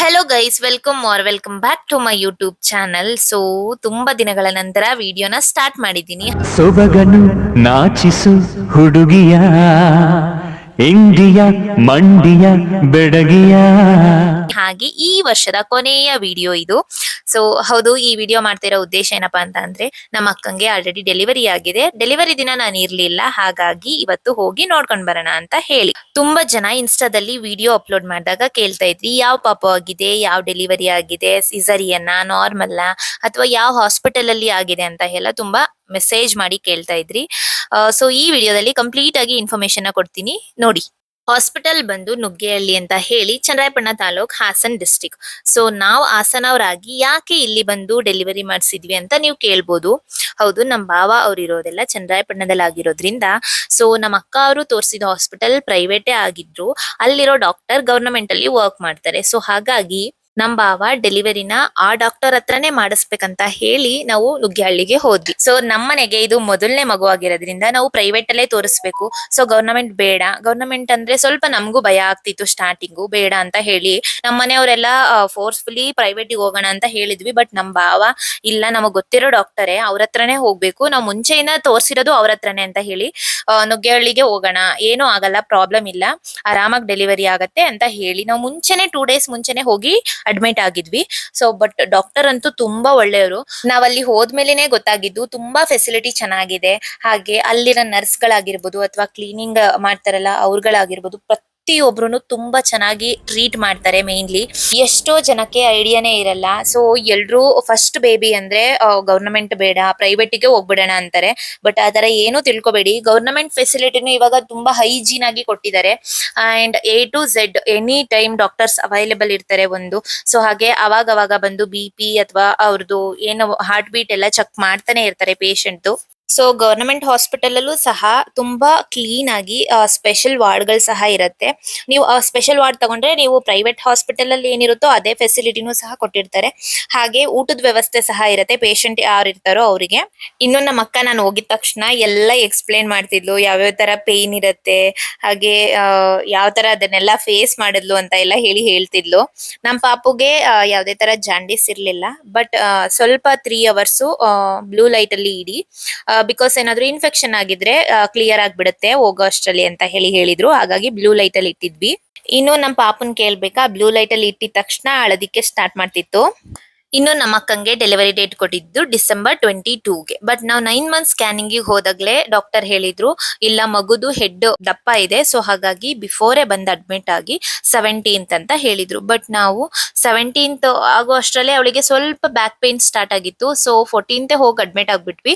Hello guys welcome are welcome back to my YouTube channel so ತುಂಬಾ ದಿನಗಳ ನಂತರ ವಿಡಿಯೋನ ಸ್ಟಾರ್ಟ್ ಮಾಡಿದ್ದೀನಿ. ಸೊಬಗನು ನಾಚಿಸು ಹುಡುಗಿಯ. ಇಂಡಿಯ ಮಂಡಿಯ ಬೆಡಗಿಯ. ಹಾಗೆ ಈ ವರ್ಷದ ಕೊನೆಯ ವಿಡಿಯೋ ಇದು. ಸೊ ಹೌದು ಈ ವಿಡಿಯೋ ಮಾಡ್ತಿರೋ ಉದ್ದೇಶ ಏನಪ್ಪಾ ಅಂತ ಅಂದ್ರೆ ನಮ್ಮ ಅಕ್ಕಂಗೆ ಆಲ್ರೆಡಿ ಡೆಲಿವರಿ ಆಗಿದೆ. ಡೆಲಿವರಿ ದಿನ ನಾನು ಇರ್ಲಿಲ್ಲ ಹಾಗಾಗಿ ಇವತ್ತು ಹೋಗಿ ನೋಡ್ಕೊಂಡ್ ಬರೋಣ ಅಂತ ಹೇಳಿ. ತುಂಬಾ ಜನ ಇನ್ಸ್ಟಾದಲ್ಲಿ ವಿಡಿಯೋ ಅಪ್ಲೋಡ್ ಮಾಡಿದಾಗ ಕೇಳ್ತಾ ಇದ್ವಿ ಯಾವ ಪಾಪ ಆಗಿದೆ ಯಾವ ಡೆಲಿವರಿ ಆಗಿದೆ ಸಿಸರಿಯನ್ನ ನಾರ್ಮಲ್ ಅಥವಾ ಯಾವ ಹಾಸ್ಪಿಟಲ್ ಅಲ್ಲಿ ಆಗಿದೆ ಅಂತ ಎಲ್ಲ ತುಂಬಾ ಮೆಸೇಜ್ ಮಾಡಿ ಕೇಳ್ತಾ ಇದ್ರಿ. ಸೊ ಈ ವಿಡಿಯೋದಲ್ಲಿ ಕಂಪ್ಲೀಟ್ ಆಗಿ ಇನ್ಫಾರ್ಮೇಶನ್ ಕೊಡ್ತೀನಿ. ನೋಡಿ ಹಾಸ್ಪಿಟಲ್ ಬಂದು ನುಗ್ಗೆಹಳ್ಳಿ ಅಂತ ಹೇಳಿ ಚನ್ನರಾಯಪಟ್ಟಣ ತಾಲೂಕ್ ಹಾಸನ್ ಡಿಸ್ಟಿಕ್ ಸೊ ನಾವು ಹಾಸನವರಾಗಿ ಯಾಕೆ ಇಲ್ಲಿ ಬಂದು ಡೆಲಿವರಿ ಮಾಡಿಸಿದ್ವಿ ಅಂತ ನೀವು ಕೇಳ್ಬೋದು. ಹೌದು ನಮ್ಮ ಭಾವ ಅವ್ರು ಇರೋದೆಲ್ಲ ಚನ್ನರಾಯಪಟ್ಟಣದಲ್ಲಿ ಆಗಿರೋದ್ರಿಂದ ಸೊ ನಮ್ಮ ಅಕ್ಕ ಅವರು ತೋರಿಸಿದ ಹಾಸ್ಪಿಟಲ್ ಪ್ರೈವೇಟೇ ಆಗಿದ್ರು. ಅಲ್ಲಿರೋ ಡಾಕ್ಟರ್ ಗವರ್ನಮೆಂಟ್ ಅಲ್ಲಿ ವರ್ಕ್ ಮಾಡ್ತಾರೆ. ಸೊ ಹಾಗಾಗಿ ನಮ್ ಬಾವ ಡೆಲಿವರಿನ ಆ ಡಾಕ್ಟರ್ ಹತ್ರನೇ ಮಾಡಿಸ್ಬೇಕಂತ ಹೇಳಿ ನಾವು ನುಗ್ಗಿಹಳ್ಳಿಗೆ ಹೋದ್ವಿ. ಸೊ ನಮ್ಮನೆಗೆ ಇದು ಮೊದಲನೇ ಮಗು ಆಗಿರೋದ್ರಿಂದ ನಾವು ಪ್ರೈವೇಟ್ ಅಲ್ಲೇ ತೋರಿಸ್ಬೇಕು. ಸೊ ಗವರ್ನಮೆಂಟ್ ಬೇಡ. ಗವರ್ನಮೆಂಟ್ ಅಂದ್ರೆ ಸ್ವಲ್ಪ ನಮಗೂ ಭಯ ಆಗ್ತಿತ್ತು ಸ್ಟಾರ್ಟಿಂಗು ಬೇಡ ಅಂತ ಹೇಳಿ ನಮ್ಮನೆಯವರೆಲ್ಲ ಫೋರ್ಸ್ಫುಲಿ ಪ್ರೈವೇಟ್ ಹೋಗೋಣ ಅಂತ ಹೇಳಿದ್ವಿ. ಬಟ್ ನಮ್ ಬಾವ ಇಲ್ಲ, ನಮಗ್ ಗೊತ್ತಿರೋ ಡಾಕ್ಟರೇ ಅವ್ರ ಹತ್ರನೇ ಹೋಗ್ಬೇಕು. ನಾವು ಮುಂಚೆಯಿಂದ ತೋರಿಸಿರೋದು ಅವ್ರ ಹತ್ರನೇ ಅಂತ ಹೇಳಿ ನುಗ್ಗೇಹಳ್ಳಿಗೆ ಹೋಗೋಣ. ಏನು ಆಗಲ್ಲ ಪ್ರಾಬ್ಲಮ್ ಇಲ್ಲ. ಆರಾಮಾಗಿ ಡೆಲಿವರಿ ಆಗತ್ತೆ ಅಂತ ಹೇಳಿ ನಾವು ಮುಂಚೆನೆ ಟೂ ಡೇಸ್ ಮುಂಚೆನೆ ಹೋಗಿ ಅಡ್ಮಿಟ್ ಆಗಿದ್ವಿ. ಸೊ ಬಟ್ ಡಾಕ್ಟರ್ ಅಂತೂ ತುಂಬಾ ಒಳ್ಳೆಯವರು. ನಾವಲ್ಲಿ ಹೋದ್ಮೇಲೆನೆ ಗೊತ್ತಾಗಿದ್ದು ತುಂಬಾ ಫೆಸಿಲಿಟಿ ಚೆನ್ನಾಗಿದೆ. ಹಾಗೆ ಅಲ್ಲಿರೋ ನರ್ಸ್ಗಳಾಗಿರ್ಬೋದು ಅಥವಾ ಕ್ಲೀನಿಂಗ್ ಮಾಡ್ತಾರಲ್ಲ, ಅವ್ರುಗಳಾಗಿರ್ಬೋದು ಪ್ರತಿಯೊಬ್ರು ತುಂಬಾ ಚೆನ್ನಾಗಿ ಟ್ರೀಟ್ ಮಾಡ್ತಾರೆ ಮೇನ್ಲಿ ಎಷ್ಟೋ ಜನಕ್ಕೆ ಐಡಿಯಾನೇ ಇರಲ್ಲ. ಸೊ ಎಲ್ರು ಫಸ್ಟ್ ಬೇಬಿ ಅಂದ್ರೆ ಗವರ್ನಮೆಂಟ್ ಬೇಡ ಪ್ರೈವೇಟ್ಗೆ ಹೋಗ್ಬಿಡೋಣ ಅಂತಾರೆ. ಬಟ್ ಆ ತರ ಏನು ತಿಳ್ಕೊಬೇಡಿ. ಗವರ್ನಮೆಂಟ್ ಫೆಸಿಲಿಟಿನೂ ಇವಾಗ ತುಂಬಾ ಹೈಜೀನ್ ಆಗಿ ಕೊಟ್ಟಿದ್ದಾರೆ. And A to Z any time doctors available ಇರ್ತಾರೆ ಒಂದು. ಸೊ ಹಾಗೆ ಅವಾಗ ಅವಾಗ ಬಂದು ಬಿ ಪಿ ಅಥವಾ ಅವ್ರದ್ದು ಏನು ಹಾರ್ಟ್ ಬೀಟ್ ಎಲ್ಲ ಚೆಕ್ ಮಾಡ್ತಾನೆ ಇರ್ತಾರೆ ಪೇಷಂಟ್ ಸೊ ಗವರ್ನಮೆಂಟ್ ಹಾಸ್ಪಿಟಲ್ ಅಲ್ಲೂ ಸಹ ತುಂಬಾ ಕ್ಲೀನ್ ಆಗಿ ಸ್ಪೆಷಲ್ ವಾರ್ಡ್ಗಳು ಸಹ ಇರುತ್ತೆ. ನೀವು, ಆ ಸ್ಪೆಷಲ್ ವಾರ್ಡ್ ತಗೊಂಡ್ರೆ ನೀವು ಪ್ರೈವೇಟ್ ಹಾಸ್ಪಿಟಲ್ ಅಲ್ಲಿ ಏನಿರುತ್ತೋ ಅದೇ ಫೆಸಿಲಿಟಿನೂ ಸಹ ಕೊಟ್ಟಿರ್ತಾರೆ. ಹಾಗೆ ಊಟದ ವ್ಯವಸ್ಥೆ ಸಹ ಇರುತ್ತೆ ಪೇಷಂಟ್ ಯಾರು ಇರ್ತಾರೋ ಅವರಿಗೆ. ಇನ್ನು ನಮ್ಮ ಅಕ್ಕ ನಾನು ಹೋಗಿದ ತಕ್ಷಣ ಎಲ್ಲ ಎಕ್ಸ್ಪ್ಲೇನ್ ಮಾಡ್ತಿದ್ಲು, ಯಾವ್ಯಾವ ತರ ಪೇನ್ ಇರುತ್ತೆ, ಹಾಗೆ ಯಾವ ತರ ಅದನ್ನೆಲ್ಲ ಫೇಸ್ ಮಾಡಿದ್ಲು ಅಂತ ಎಲ್ಲ ಹೇಳಿ ಹೇಳ್ತಿದ್ಲು. ನಮ್ಮ ಪಾಪುಗೆ ಯಾವ್ದೇ ತರ ಜಾಂಡೀಸ್ ಇರ್ಲಿಲ್ಲ ಬಟ್ ಸ್ವಲ್ಪ ತ್ರೀ ಅವರ್ಸ್ ಬ್ಲೂ ಲೈಟ್ ಅಲ್ಲಿ ಇಡಿ ಬಿಕಾಸ್ ಏನಾದ್ರು ಇನ್ಫೆಕ್ಷನ್ ಆಗಿದ್ರೆ ಕ್ಲಿಯರ್ ಆಗಿಬಿಡುತ್ತೆ ಹೋಗೋ ಅಷ್ಟರಲ್ಲಿ ಅಂತ ಹೇಳಿ ಹೇಳಿದ್ರು. ಹಾಗಾಗಿ ಬ್ಲೂ ಲೈಟ್ ಅಲ್ಲಿ ಇಟ್ಟಿದ್ವಿ. ಇನ್ನು ನಮ್ಮ ಪಾಪನ್ ಕೇಳ್ಬೇಕಾ ಬ್ಲೂ ಲೈಟ್ ಅಲ್ಲಿ ಇಟ್ಟಿದ ತಕ್ಷಣ ಅಳದಿಕ್ಕೆ ಸ್ಟಾರ್ಟ್ ಮಾಡ್ತಿತ್ತು. ಇನ್ನು ನಮ್ಮ ಅಕ್ಕಂಗೆ ಡೆಲಿವರಿ ಡೇಟ್ ಕೊಟ್ಟಿದ್ದು ಡಿಸೆಂಬರ್ ಟ್ವೆಂಟಿ ಟೂಗೆ ಬಟ್ ನಾವು ನೈನ್ ಮಂತ್ ಸ್ಕ್ಯಾನಿಂಗ್ ಹೋದಾಗ್ಲೇ ಡಾಕ್ಟರ್ ಹೇಳಿದ್ರು, ಇಲ್ಲ ಮಗುದು ಹೆಡ್ ದಪ್ಪ ಇದೆ ಸೊ ಹಾಗಾಗಿ ಬಿಫೋರೆ ಬಂದ್ ಅಡ್ಮಿಟ್ ಆಗಿ ಸೆವೆಂಟೀನ್ತ್ ಅಂತ ಹೇಳಿದ್ರು. ಬಟ್ ನಾವು ಸೆವೆಂಟೀನ್ತ್ ಆಗೋ ಅಷ್ಟರಲ್ಲೇ ಅವಳಿಗೆ ಸ್ವಲ್ಪ ಬ್ಯಾಕ್ ಪೇನ್ ಸ್ಟಾರ್ಟ್ ಆಗಿತ್ತು ಸೊ ಫೋರ್ಟೀನ್ತ್ ಹೋಗಿ admit ಆಗ್ಬಿಟ್ವಿ.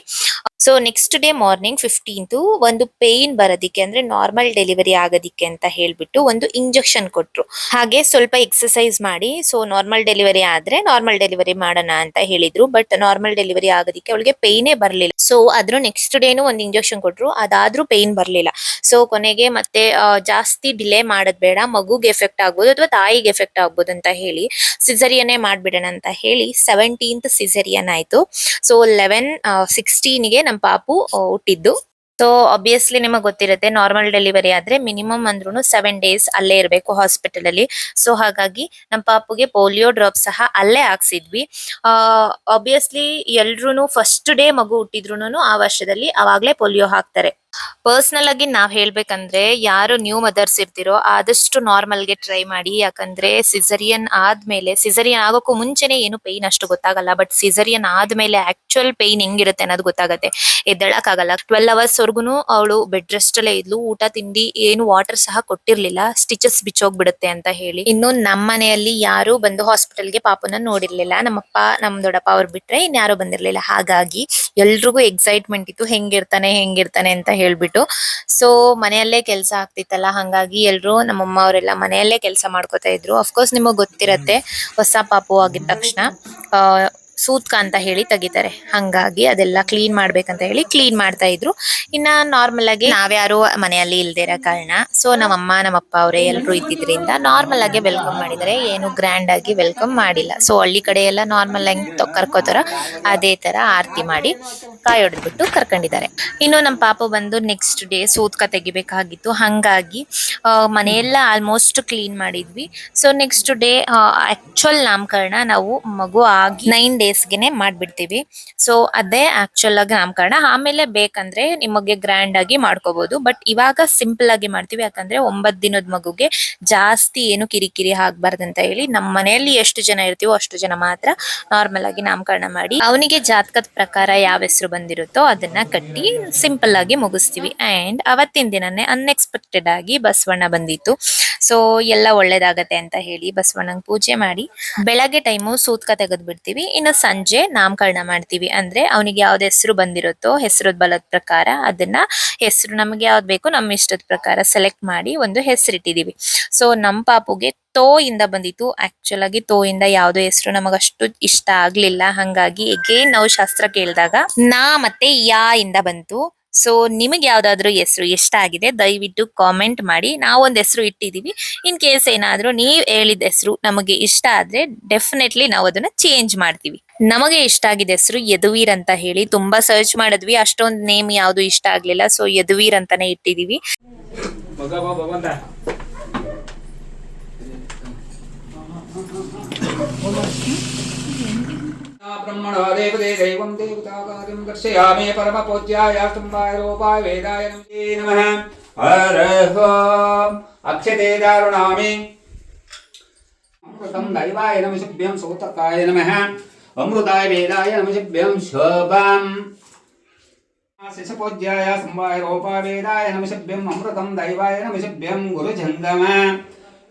So next day morning fifteenth ಒಂದು ಪೇಯ್ನ್ ಬರೋದಿಕ್ಕೆ, ಅಂದ್ರೆ ನಾರ್ಮಲ್ ಡೆಲಿವರಿ ಆಗೋದಿಕ್ಕೆ ಅಂತ ಹೇಳ್ಬಿಟ್ಟು ಒಂದು ಇಂಜೆಕ್ಷನ್ ಕೊಟ್ರು. ಹಾಗೆ ಸ್ವಲ್ಪ ಎಕ್ಸಸೈಸ್ ಮಾಡಿ ಸೊ ನಾರ್ಮಲ್ ಡೆಲಿವರಿ ಆದ್ರೆ ನಾರ್ಮಲ್ ಡೆಲಿವರಿ ಮಾಡೋಣ ಅಂತ ಹೇಳಿದ್ರು ಬಟ್ ನಾರ್ಮಲ್ ಡೆಲಿವರಿ ಆಗೋದಿಕ್ಕೆ ಅವಳಿಗೆ ಪೇಯ್ನೇ ಬರಲಿಲ್ಲ. ಸೊ ಅದ್ರ ನೆಕ್ಸ್ಟ್ ಡೇನು ಒಂದು ಇಂಜೆಕ್ಷನ್ ಕೊಟ್ಟರು ಅದಾದ್ರೂ ಪೇಯ್ನ್ ಬರಲಿಲ್ಲ. ಸೊ ಕೊನೆಗೆ ಮತ್ತೆ ಜಾಸ್ತಿ ಡಿಲೇ ಮಾಡೋದ್ ಬೇಡ, ಮಗುಗೆ ಎಫೆಕ್ಟ್ ಆಗ್ಬೋದು ಅಥವಾ ತಾಯಿಗೆ ಎಫೆಕ್ಟ್ ಆಗ್ಬೋದು ಅಂತ ಹೇಳಿ ಸಿಸರಿಯನ್ನೇ ಮಾಡ್ಬಿಡೋಣ ಅಂತ ಹೇಳಿ ಸೆವೆಂಟೀನ್ತ್ ಸಿಸರಿಯನ್ ಆಯ್ತು. ಸೊ ಲೆವೆನ್ ಸಿಕ್ಸ್ಟೀನ್ಗೆ ನಮ್ಮ ಪಾಪು ಹುಟ್ಟಿದ್ದು. ಸೊ ಅಬ್ವಿಯಸ್ಲಿ ನಿಮಗೆ ಗೊತ್ತಿರುತ್ತೆ ನಾರ್ಮಲ್ ಡೆಲಿವರಿ ಆದ್ರೆ ಮಿನಿಮಮ್ ಅಂದ್ರೂ ಸೆವೆನ್ ಡೇಸ್ ಅಲ್ಲೇ ಇರಬೇಕು ಹಾಸ್ಪಿಟಲ್ ಅಲ್ಲಿ. ಸೊ ಹಾಗಾಗಿ ನಮ್ಮ ಪಾಪುಗೆ ಪೋಲಿಯೋ ಡ್ರಾಪ್ ಸಹ ಅಲ್ಲೇ ಹಾಕ್ಸಿದ್ವಿ. ಅಬ್ವಿಯಸ್ಲಿ ಎಲ್ರು ಫಸ್ಟ್ ಡೇ ಮಗು ಹುಟ್ಟಿದ್ರು ಆ ವರ್ಷದಲ್ಲಿ ಅವಾಗಲೇ ಪೋಲಿಯೋ ಹಾಕ್ತಾರೆ. ಪರ್ಸನಲ್ ಆಗಿ ನಾವ್ ಹೇಳ್ಬೇಕಂದ್ರೆ ಯಾರು ನ್ಯೂ ಮದರ್ಸ್ ಇರ್ತಿರೋ ಆದಷ್ಟು ನಾರ್ಮಲ್ಗೆ ಟ್ರೈ ಮಾಡಿ. ಯಾಕಂದ್ರೆ ಸಿಸರಿಯನ್ ಆದ್ಮೇಲೆ ಸಿಸರಿಯನ್ ಆಗೋಕ್ಕೂ ಮುಂಚೆನೆ ಏನು ಪೈನ್ ಅಷ್ಟು ಗೊತ್ತಾಗಲ್ಲ. ಬಟ್ ಸಿಸರಿಯನ್ ಆದ್ಮೇಲೆ ಆಕ್ಚುಯಲ್ ಪೈನ್ ಹೆಂಗಿರುತ್ತೆ ಅನ್ನೋದು ಗೊತ್ತಾಗತ್ತೆ. ಎದ್ದಳಕ್ ಆಗಲ್ಲ ಟ್ವೆಲ್ ಅವರ್ಸ್ ವರ್ಗುನು ಅವಳು ಬೆಡ್ ರೆಸ್ಟ್ ಅಲ್ಲೇ ಇದ್ಲು. ಊಟ, ತಿಂಡಿ, ಏನು ವಾಟರ್ ಸಹ ಕೊಟ್ಟಿರ್ಲಿಲ್ಲ. ಸ್ಟಿಚಸ್ ಬಿಚ್ಚೋಗ್ಬಿಡುತ್ತೆ ಅಂತ ಹೇಳಿ. ಇನ್ನು ನಮ್ಮ ಮನೆಯಲ್ಲಿ ಯಾರು ಬಂದು ಹಾಸ್ಪಿಟಲ್ಗೆ ಪಾಪನ ನೋಡಿರ್ಲಿಲ್ಲ. ನಮ್ಮಪ್ಪ, ನಮ್ ದೊಡ್ಡಪ್ಪ ಅವ್ರು ಬಿಟ್ರೆ ಇನ್ಯಾರು ಬಂದಿರ್ಲಿಲ್ಲ. ಹಾಗಾಗಿ ಎಲ್ರಿಗೂ ಎಕ್ಸೈಟ್ಮೆಂಟ್ ಇತ್ತು. ಹೆಂಗಿರ್ತಾನೆ ಹೆಂಗಿರ್ತಾನೆ ಅಂತ ಹೇಳ್ಬಿಟ್ಟು. ಸೊ ಮನೆಯಲ್ಲೇ ಕೆಲಸ ಆಗ್ತಿತ್ತಲ್ಲ ಹಂಗಾಗಿ ಎಲ್ರು ನಮ್ಮಮ್ಮ ಅವರೆಲ್ಲ ಮನೆಯಲ್ಲೇ ಕೆಲಸ ಮಾಡ್ಕೋತಾ ಇದ್ರು. ಅಫ್ಕೋರ್ಸ್ ನಿಮಗೆ ಗೊತ್ತಿರತ್ತೆ ಹೊಸ ಪಾಪು ಆಗಿದ ತಕ್ಷಣ. ಆ, ಸೂತ್ಕ ಅಂತ ಹೇಳಿ ತೆಗಿತಾರೆ. ಹಂಗಾಗಿ ಅದೆಲ್ಲ ಕ್ಲೀನ್ ಮಾಡ್ಬೇಕಂತ ಹೇಳಿ ಕ್ಲೀನ್ ಮಾಡ್ತಾ ಇದ್ರು. ಇನ್ನ ನಾರ್ಮಲ್ ಆಗಿ ನಾವ್ಯಾರು ಮನೆಯಲ್ಲಿ ಇಲ್ದೇ ಇರೋ ಕಾರಣ ಸೊ ನಮ್ಮಮ್ಮ, ನಮ್ಮಪ್ಪ ಅವರೇ ಎಲ್ಲರೂ ಇದ್ದಿದ್ರಿಂದ ನಾರ್ಮಲ್ ಆಗಿ ವೆಲ್ಕಮ್ ಮಾಡಿದರೆ ಏನು ಗ್ರ್ಯಾಂಡ್ ಆಗಿ ವೆಲ್ಕಮ್ ಮಾಡಿಲ್ಲ. ಸೊ ಹಳ್ಳಿ ಕಡೆ ಎಲ್ಲ ನಾರ್ಮಲ್ ಆಗಿ ಕರ್ಕೋತಾರ. ಅದೇ ತರ ಆರತಿ ಮಾಡಿ ಕಾಯಿ ಹೊಡೆದ್ಬಿಟ್ಟು ಕರ್ಕೊಂಡಿದ್ದಾರೆ. ಇನ್ನು ನಮ್ಮ ಪಾಪ ಬಂದು ನೆಕ್ಸ್ಟ್ ಡೇ ಸೂತ್ಕ ತೆಗಿಬೇಕಾಗಿತ್ತು. ಹಂಗಾಗಿ ಮನೆಯೆಲ್ಲ ಆಲ್ಮೋಸ್ಟ್ ಕ್ಲೀನ್ ಮಾಡಿದ್ವಿ. ಸೊ ನೆಕ್ಸ್ಟ್ ಡೇ ಆಕ್ಚುಲ್ ನಾಮಕರಣ ನಾವು ಮಗು ಆಗಿ ನೈನ್ ಡೇಸ್ಗೆನೆ ಮಾಡ್ಬಿಡ್ತೀವಿ. ಸೊ ಅದೇ ಆಕ್ಚುಲ್ ಆಗಿ ನಾಮಕರಣ. ಆಮೇಲೆ ಬೇಕಂದ್ರೆ ನಿಮಗೆ ಗ್ರ್ಯಾಂಡ್ ಆಗಿ ಮಾಡ್ಕೋಬಹುದು ಬಟ್ ಇವಾಗ ಸಿಂಪಲ್ ಆಗಿ ಮಾಡ್ತೀವಿ. ಯಾಕಂದ್ರೆ ಒಂಬತ್ತು ದಿನದ ಮಗುಗೆ ಜಾಸ್ತಿ ಏನು ಕಿರಿಕಿರಿ ಆಗ್ಬಾರ್ದಂತ ಹೇಳಿ ನಮ್ಮ ಮನೆಯಲ್ಲಿ ಎಷ್ಟು ಜನ ಇರ್ತೀವೋ ಅಷ್ಟು ಜನ ಮಾತ್ರ ನಾರ್ಮಲ್ ಆಗಿ ನಾಮಕರಣ ಮಾಡಿ ಅವನಿಗೆ ಜಾತಕದ ಪ್ರಕಾರ ಯಾವ ಹೆಸರು ಬಂದಿರುತ್ತೋ ಅದನ್ನ ಕಟ್ಟಿ ಸಿಂಪಲ್ ಆಗಿ ಮುಗಿಸ್ತೀವಿ. ಅಂಡ್ ಅವತ್ತಿನ ದಿನನೇ ಅನ್ಎಕ್ಸ್ಪೆಕ್ಟೆಡ್ ಆಗಿ ಬಸವಣ್ಣ ಬಂದಿತ್ತು. ಸೊ ಎಲ್ಲ ಒಳ್ಳೇದಾಗತ್ತೆ ಅಂತ ಹೇಳಿ ಬಸವಣ್ಣನ ಪೂಜೆ ಮಾಡಿ. ಬೆಳಗ್ಗೆ ಟೈಮು ಸೂತ್ಕ ತೆಗೆದ್ಬಿಡ್ತೀವಿ. ಇನ್ನು ಸಂಜೆ ನಾಮಕರಣ ಮಾಡ್ತೀವಿ. ಅಂದ್ರೆ ಅವನಿಗೆ ಯಾವ್ದು ಹೆಸರು ಬಂದಿರುತ್ತೋ ಹೆಸರು ಬಲದ ಪ್ರಕಾರ ಅದನ್ನ ಹೆಸರು ನಮಗೆ ಯಾವ್ದು ಬೇಕು ನಮ್ಮ ಇಷ್ಟದ ಪ್ರಕಾರ ಸೆಲೆಕ್ಟ್ ಮಾಡಿ ಒಂದು ಹೆಸರಿಟ್ಟಿದೀವಿ ಸೊ ನಮ್ಮ ಪಾಪುಗೆ ತೋ ಇಂದ ಬಂದಿತ್ತು. ಆಕ್ಚುಲ್ ಆಗಿ ತೋ ಇಂದ ಯಾವ್ದೋ ಹೆಸರು ನಮಗಷ್ಟು ಇಷ್ಟ ಆಗ್ಲಿಲ್ಲ. ಹಂಗಾಗಿ ಎಗೇನ್ ನಾವು ಶಾಸ್ತ್ರ ಕೇಳಿದಾಗ ನಾ ಮತ್ತೆ ಯಾ ಇಂದ ಬಂತು. ಸೊ ನಿಮಗೆ ಯಾವ್ದಾದ್ರು ಹೆಸರು ಇಷ್ಟ ಆಗಿದೆ ದಯವಿಟ್ಟು ಕಾಮೆಂಟ್ ಮಾಡಿ. ನಾವೊಂದ್ ಹೆಸರು ಇಟ್ಟಿದೀವಿ. ಇನ್ ಕೇಸ್ ಏನಾದ್ರೂ ನೀವ್ ಹೇಳಿದ ಹೆಸರು ನಮಗೆ ಇಷ್ಟ ಆದ್ರೆ ಡೆಫಿನೆಟ್ಲಿ ನಾವು ಅದನ್ನ ಚೇಂಜ್ ಮಾಡ್ತೀವಿ. ನಮಗೆ ಇಷ್ಟ ಆಗಿದ ಹೆಸರು ಯದುವೀರ್ ಅಂತ ಹೇಳಿ. ತುಂಬಾ ಸರ್ಚ್ ಮಾಡಿದ್ವಿ. ಅಷ್ಟೊಂದ್ ನೇಮ್ ಯಾವ್ದು ಇಷ್ಟ ಆಗ್ಲಿಲ್ಲ. ಸೊ ಯದುವೀರ್ ಅಂತಾನೆ ಇಟ್ಟಿದೀವಿ. బ్రహ్మణో దేవదే దైవం దేవతాకార్యం దర్శయామి పరమ పూజ్యాయ స్తంభాయ రూపాయ వేదాయ నమ అర్హం అక్షతే దారుణామి అమృతం దైవాయ నమశిభ్యం సూతకాయ నమ అమృతాయ వేదాయ నమశిభ్యం శోభం శిశపూజ్యాయ స్తంభాయ రూపాయ వేదాయ నమశిభ్యం అమృతం దైవాయ నమశిభ్యం గురుజంగమ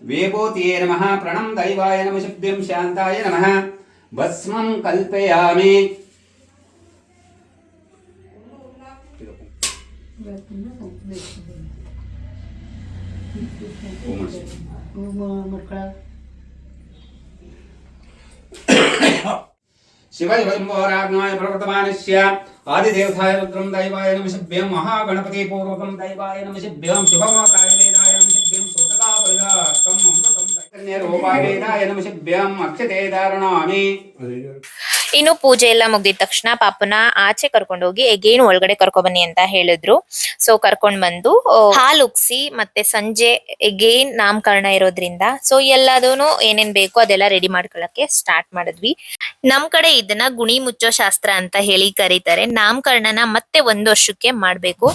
వేపోతియే నమ ప్రణం దైవాయ నమశిభ్యం శాంతాయ నమ भस्मं कल्पयामि। शिवशम्भोराज्ञाय प्रवर्तमानस्य आदिदेवताय रुद्रं दैवाय नमः शिभ्यं महागणपतिपूर्वकं दैवाय नमः शिभ्यं शुभमाता యద్యర్హోపాయేన యదమశిభ్యం అక్షతే దారుణామి ಇನ್ನು ಪೂಜೆ ಎಲ್ಲ ಮುಗಿದ ತಕ್ಷಣ ಪಾಪನ ಆಚೆ ಕರ್ಕೊಂಡು ಹೋಗಿ ಎಗೇನ್ ಒಳಗಡೆ ಕರ್ಕೊ ಬನ್ನಿ ಅಂತ ಹೇಳಿದ್ರು. ಸೊ ಕರ್ಕೊಂಡ್ ಬಂದು ಹಾಲು ಉಗ್ಸಿ ಮತ್ತೆ ಸಂಜೆ ಎಗೇನ್ ನಾಮಕರಣ ಇರೋದ್ರಿಂದ ಸೊ ಎಲ್ಲದೂನು ಏನೇನ್ ಬೇಕು ಅದೆಲ್ಲ ರೆಡಿ ಮಾಡ್ಕೊಳಕ್ಕೆ ಸ್ಟಾರ್ಟ್ ಮಾಡಿದ್ವಿ. ನಮ್ ಕಡೆ ಇದನ್ನ ಗುಣಿ ಮುಚ್ಚೋ ಶಾಸ್ತ್ರ ಅಂತ ಹೇಳಿ ಕರೀತಾರೆ. ನಾಮಕರಣನ ಮತ್ತೆ ಒಂದ್ ವರ್ಷಕ್ಕೆ ಮಾಡ್ಬೇಕು.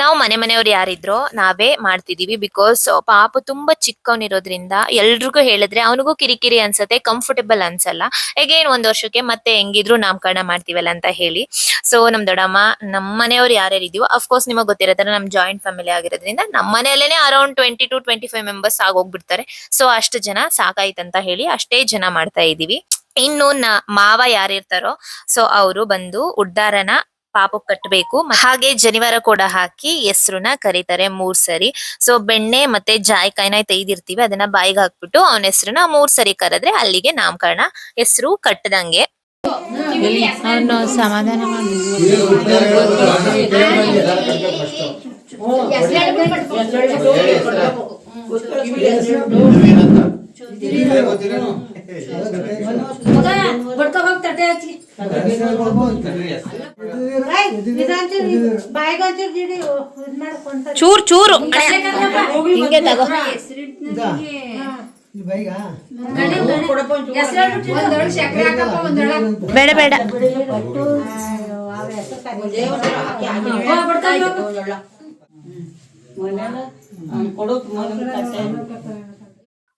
ನಾವು ಮನೆ ಮನೆಯವ್ರು ಯಾರಿದ್ರೋ ನಾವೇ ಮಾಡ್ತಿದೀವಿ ಬಿಕಾಸ್ ಪಾಪ ತುಂಬಾ ಚಿಕ್ಕವನಿರೋದ್ರಿಂದ ಎಲ್ರಿಗೂ ಹೇಳಿದ್ರೆ, ಅವನಿಗೂ ಕಿರಿಕಿರಿ ಅನ್ಸತ್ತೆ ಕಂಫರ್ಟೇಬಲ್ ಅನ್ಸಲ್ಲ. ಅಗೇನ್ ಒಂದ್ ವರ್ಷಕ್ಕೆ ಮತ್ತೆ ಹೆಂಗಿದ್ರು ನಾಮಕರಣ ಮಾಡ್ತೀವಲ್ಲ ಅಂತ ಹೇಳಿ. ಸೊ ನಮ್ ದೊಡ್ಡಮ್ಮ, ನಮ್ ಮನೆಯವ್ರು ಯಾರ್ಯಾರು ಇದೀವೋ ಅಫ್ಕೋರ್ಸ್ ನಿಮಗೆ ಗೊತ್ತಿರತ್ತೆ ನಮ್ ಜಾಯಿಂಟ್ ಫ್ಯಾಮಿಲಿ ಆಗಿರೋದ್ರಿಂದ ನಮ್ಮ ಮನೆಯಲ್ಲೇನೆ around twenty two twenty five members ಆಗೋಗ್ಬಿಡ್ತಾರೆ. So ಅಷ್ಟು ಜನ ಸಾಕಾಯ್ತಂತ ಹೇಳಿ ಅಷ್ಟೇ ಜನ ಮಾಡ್ತಾ ಇದೀವಿ ಇನ್ನು ನ ಮಾವ ಯಾರಿರ್ತಾರೋ ಸೊ ಅವರು ಬಂದು ಉಡ್ಡಾರನ ಪಾಪಕ್ ಕಟ್ಟಬೇಕು ಹಾಗೆ ಜನಿವಾರ ಕೂಡ ಹಾಕಿ ಹೆಸ್ರುನ ಕರೀತಾರೆ ಮೂರ್ ಸರಿ. ಸೊ ಬೆಣ್ಣೆ ಮತ್ತೆ ಜಾಯ್ಕಾಯಿನ ತೆಗ್ದಿರ್ತೀವಿ, ಅದನ್ನ ಬಾಯಿಗೆ ಹಾಕ್ಬಿಟ್ಟು ಅವನ ಹೆಸ್ರನ್ನ ಮೂರ್ ಸರಿ ಕರೆದ್ರೆ ಅಲ್ಲಿಗೆ ನಾಮಕರಣ ಹೆಸರು ಕಟ್ಟದಂಗೆ ಅವನು ಸಮಾಧಾನ ಮಾಡಿ ಚೂರ್ ಚೂರು ಹಿಂಗೆ ತಗೋ ಬೇಡ ಬೇಡ.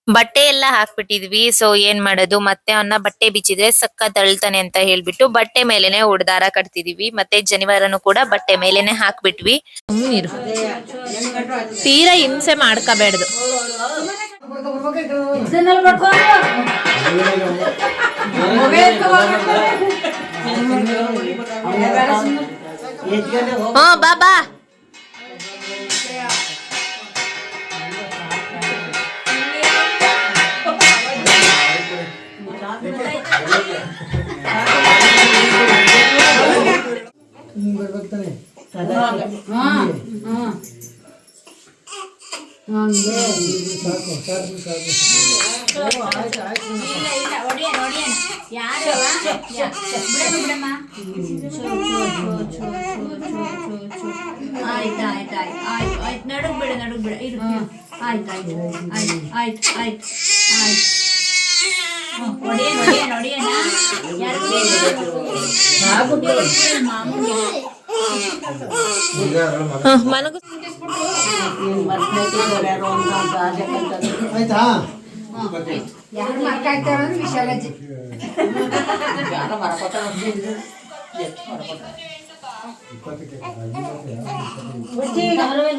ಬಟ್ಟೆ ಎಲ್ಲ ಹಾಕ್ಬಿಟ್ಟಿದ್ವಿ. ಸೊ ಏನ್ ಮಾಡೋದು? ಮತ್ತೆ ಅವನ್ನ ಬಟ್ಟೆ ಬಿಚ್ಚಿದ್ರೆ ಸಖತ್ ಅಳ್ತಾನೆ ಅಂತ ಹೇಳ್ಬಿಟ್ಟು ಬಟ್ಟೆ ಮೇಲೆನೆ ಉಡ್ದಾರ ಕಟ್ತಿದೀವಿ. ಮತ್ತೆ ಜನಿವಾರನು ಕೂಡ ಬಟ್ಟೆ ಮೇಲೆನೆ ಹಾಕ್ಬಿಟ್ವಿ. ನೀರು. ತೀರಾ ಹಿಂಸೆ ಮಾಡ್ಕೋಬೇಡ್ದು. ಬರ್ತಾನೆ ಹಂಗೆ ಸಾಕು ಸಾಕು ಸಾಕು ಆಯ್ತು ಆಯ್ತು ಆಯ್ತು ನಡುಗ್ ಬಿಡ ನಡುಗ್ ಬಿಡ ಇರು ಆಯ್ತು ಆಯ್ತು ಆಯ್ತು ಆಯ್ತು ಆಯ್ತು ಆಯ್ತು ಮನಗು ಆಯ್ತಾ ಯಾರು ಮಾತಾಡ್ತಾರ ವಿಶಾಲಜ್ಜಿ ಗೀತಾ ಎದುರು ರೆಡಿ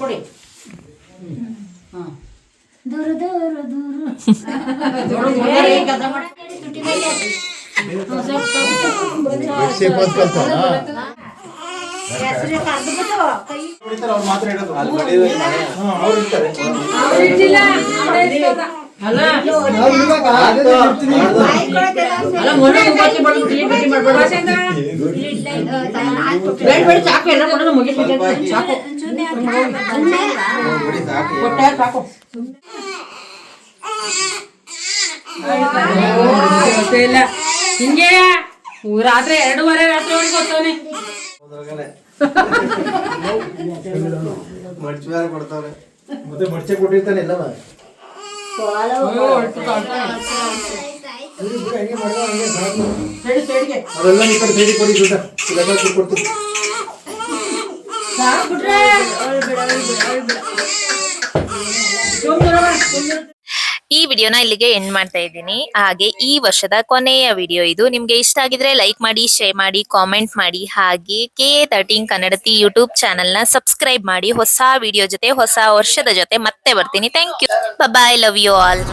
ಕೊಡ್ಬೇಕು ದೂರ ದೂರ ದೂರ. ಸಾಕು ಇರ್ತೀನಿ. ಇಲ್ಲ ಹಿಂಗೆ ರಾತ್ರಿ ಎರಡೂವರೆ ರಾತ್ರಿ ಒಳಗೆ ಗೊತ್ತವನೆ ಮತ್ತೆ ಮಡ್ಚೆ ಕೊಟ್ಟಿರ್ತಾನೆ ಎಲ್ಲವ ಬಿಡು, ಬಿಡು, ಹಂಗೆ ಮಾಡ್ಕೊ, ಹಂಗೆ ಸಾಕು. ಅವೆಲ್ಲ ಈ ಕಡೆ ಸೈಡಿಗೆ ಕೊಡಿ ದುಡ್ಡ ಇದೆಲ್ಲ ದುಡ್ಡು ಕೊಡ್ತೀನಿ ಈ ವಿಡಿಯೋನ ಇಲ್ಲಿಗೆ ಎಂಡ್ ಮಾಡ್ತಾ ಇದ್ದೀನಿ. ಹಾಗೆ ಈ ವರ್ಷದ ಕೊನೆಯ ವಿಡಿಯೋ ಇದು. ನಿಮ್ಗೆ ಇಷ್ಟ ಆಗಿದ್ರೆ ಲೈಕ್ ಮಾಡಿ ಶೇರ್ ಮಾಡಿ ಕಾಮೆಂಟ್ ಮಾಡಿ. ಹಾಗೆ ಕೆ ತರ್ಟೀನ್ ಕನ್ನಡತಿ ಯೂಟ್ಯೂಬ್ ಚಾನೆಲ್ನ ಸಬ್ಸ್ಕ್ರೈಬ್ ಮಾಡಿ. ಹೊಸ ವಿಡಿಯೋ ಜೊತೆ, ಹೊಸ ವರ್ಷದ ಜೊತೆ ಮತ್ತೆ ಬರ್ತೀನಿ. Thank you bye love you all.